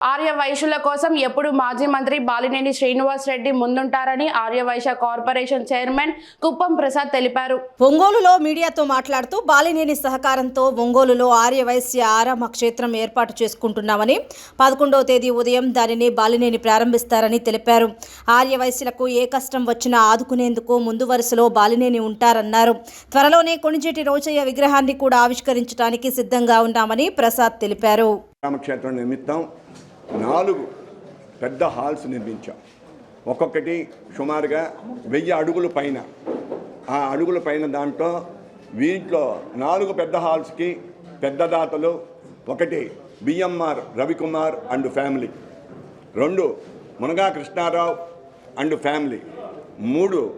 ఆర్య వైశ్యుల కోసం ఎప్పుడు మాజీ మంత్రి బాలినేని శ్రీనివాస్ రెడ్డి ముందుంటారని ఆర్య వైశ్య కార్పొరేషన్ చైర్మన్ కుప్పం ప్రసాద్ తెలిపారు. ఒంగోలులో మీడియాతో మాట్లాడుతూ బాలినేని సహకారంతో ఒంగోలులో ఆర్యవైశ్య ఆరామ క్షేత్రం ఏర్పాటు చేసుకుంటున్నామని పదకొండవ తేదీ ఉదయం దానిని బాలినేని ప్రారంభిస్తారని తెలిపారు. ఆర్యవైశ్యులకు ఏ కష్టం వచ్చినా ఆదుకునేందుకు ముందు వరుసలో బాలినేని ఉంటారన్నారు. త్వరలోనే కొణిజేటి రోచయ్య విగ్రహాన్ని కూడా ఆవిష్కరించడానికి సిద్ధంగా ఉన్నామని ప్రసాద్ తెలిపారు. రామక్షేత్రం నిమిత్తం నాలుగు పెద్ద హాల్స్ నిర్మించాం. ఒక్కొక్కటి సుమారుగా వెయ్యి అడుగుల పైన. ఆ అడుగుల పైన దాంట్లో వీటిలో నాలుగు పెద్ద హాల్స్కి పెద్ద దాతలు ఒకటి బిఎంఆర్ రవికుమార్ అండ్ ఫ్యామిలీ. రెండు మునగా కృష్ణారావు అండ్ ఫ్యామిలీ. మూడు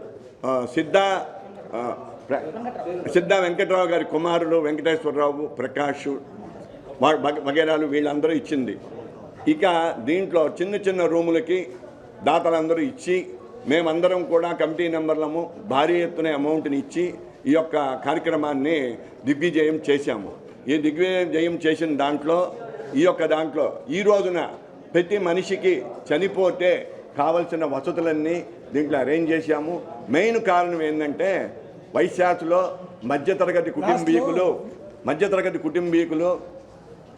సిద్ధ సిద్ధ వెంకటరావు గారి కుమారుడు వెంకటేశ్వరరావు ప్రకాష్ వా- వగేరాలు వీళ్ళందరూ ఇచ్చింది. ఇక దీంట్లో చిన్న చిన్న రూములకి దాతలందరూ ఇచ్చి మేమందరం కూడా కమిటీ నెంబర్లము భారీ ఎత్తున అమౌంట్ని ఇచ్చి ఈ యొక్క కార్యక్రమాన్ని దిగ్విజయం చేశాము. ఈ దిగ్విజయం చేసిన దాంట్లో ఈ యొక్క దాంట్లో ఈ రోజున ప్రతి మనిషికి చనిపోతే కావలసిన వసతులన్నీ దీంట్లో అరేంజ్ చేశాము. మెయిన్ కారణం ఏంటంటే వైశాఖలో మధ్యతరగతి కుటుంబీకులు మధ్యతరగతి కుటుంబీకులు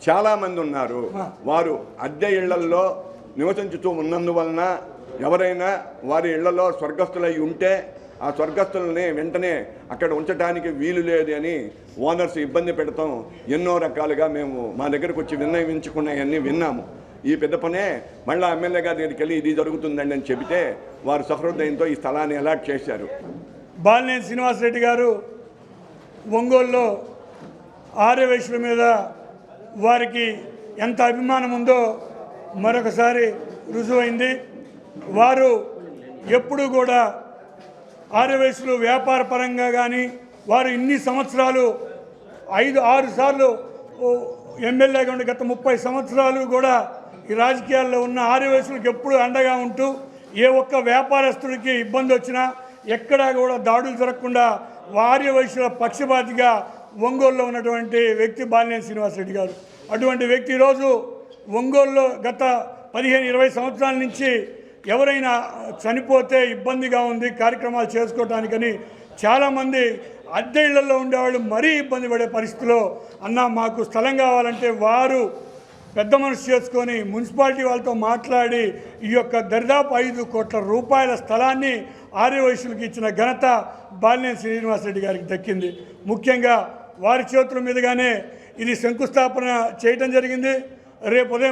చాలామంది ఉన్నారు. వారు అద్దె ఇళ్ళల్లో నివసించుతూ ఉన్నందువలన ఎవరైనా వారి ఇళ్ళలో స్వర్గస్థులై ఉంటే ఆ స్వర్గస్థులని వెంటనే అక్కడ ఉంచడానికి వీలు లేదు అని ఓనర్స్ ఇబ్బంది పెడతాం. ఎన్నో రకాలుగా మేము మా దగ్గరకు వచ్చి విన్నవించుకున్నాయన్నీ విన్నాము. ఈ పెద్ద పనే మళ్ళీ ఎమ్మెల్యే గారి దగ్గరికి వెళ్ళి ఇది జరుగుతుందండి అని చెబితే వారు సహృదయంతో ఈ స్థలాన్ని అలాట్ చేశారు. బాలినేని శ్రీనివాసరెడ్డి గారు ఒంగోలులో ఆర్యవైశ్యుల మీద వారికి ఎంత అభిమానం ఉందో మరొకసారి రుజువైంది. వారు ఎప్పుడూ కూడా ఆర్యవైశ్యులు వ్యాపార పరంగా కానీ వారు ఇన్ని సంవత్సరాలు ఐదు ఆరు సార్లు ఎమ్మెల్యేగా ఉండి గత ముప్పై సంవత్సరాలు కూడా ఈ రాజకీయాల్లో ఉన్న ఆర్యవైశ్యులకు ఎప్పుడూ అండగా ఉంటూ ఏ ఒక్క వ్యాపారస్తుడికి ఇబ్బంది వచ్చినా ఎక్కడా కూడా దాడులు జరగకుండా ఆర్యవైశ్యుల పక్షపాతిగా ఒంగోలులో ఉన్నటువంటి వ్యక్తి బాలినేని శ్రీనివాసరెడ్డి గారు. అటువంటి వ్యక్తి ఈరోజు ఒంగోలులో గత పదిహేను ఇరవై సంవత్సరాల నుంచి ఎవరైనా చనిపోతే ఇబ్బందిగా ఉంది కార్యక్రమాలు చేసుకోవటానికని చాలామంది అద్దె ఇళ్ళలో ఉండేవాళ్ళు మరీ ఇబ్బంది పడే పరిస్థితిలో అన్న మాకు స్థలం కావాలంటే వారు పెద్ద మనసు చేసుకొని మున్సిపాలిటీ వాళ్ళతో మాట్లాడి ఈ యొక్క దరిదాపు ఐదు కోట్ల రూపాయల స్థలాన్ని ఆర్యవైశ్యులకు ఇచ్చిన ఘనత బాలినేని శ్రీనివాసరెడ్డి గారికి దక్కింది. ముఖ్యంగా వారి చేతుల మీదుగానే ఇది శంకుస్థాపన చేయటం జరిగింది. రేపు ఉదయం